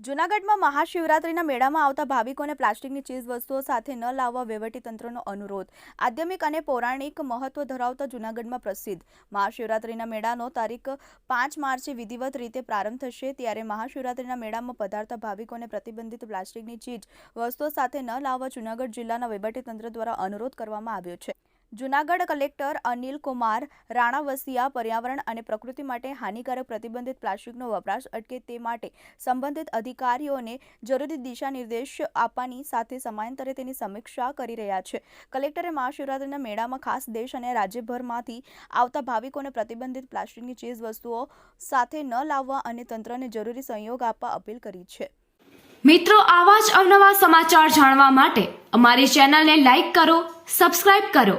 જૂનાગઢમાં મહાશિવરાત્રિના મેળામાં આવતા ભાવિકોને પ્લાસ્ટિકની ચીજ વસ્તુઓ સાથે ન લાવવા વહીવટીતંત્રનો અનુરોધ. આધ્યમિક અને પૌરાણિક મહત્વ ધરાવતા જૂનાગઢમાં પ્રસિદ્ધ. મહાશિવરાત્રિના મેળાનો તારીખ પાંચ માર્ચે વિધિવત રીતે પ્રારંભ થશે. ત્યારે મહાશિવરાત્રિના મેળામાં પધારતા ભાવિકોને પ્રતિબંધિત પ્લાસ્ટિકની ચીજ વસ્તુઓ સાથે ન લાવવા જૂનાગઢ જિલ્લાના વહીવટીતંત્ર દ્વારા અનુરોધ કરવામાં આવ્યો છે. જૂનાગઢ કલેક્ટર અનિલ કુમાર રાણાવસિયા પર્યાવરણ અને પ્રકૃતિ માટે હાનિકારક પ્રતિબંધિત પ્લાસ્ટિકનો વપરાશ અટકે તે માટે સંબંધિત અધિકારીઓને જરૂરી દિશા નિર્દેશ આપવાની સાથે સમયાંતરે તેની સમીક્ષા કરી રહ્યા છે. કલેક્ટરે મહાશિવરાત્રિના મેળામાં ખાસ દેશ અને રાજ્યભરમાંથી આવતા ભાવિકોને પ્રતિબંધિત પ્લાસ્ટિકની ચીજ વસ્તુઓ સાથે ન લાવવા અને તંત્રને જરૂરી સહયોગ આપવા અપીલ કરી છે. મિત્રો, આવા જ અવનવા સમાચાર જાણવા માટે અમારી ચેનલને લાઇક કરો, સબસ્ક્રાઇબ કરો.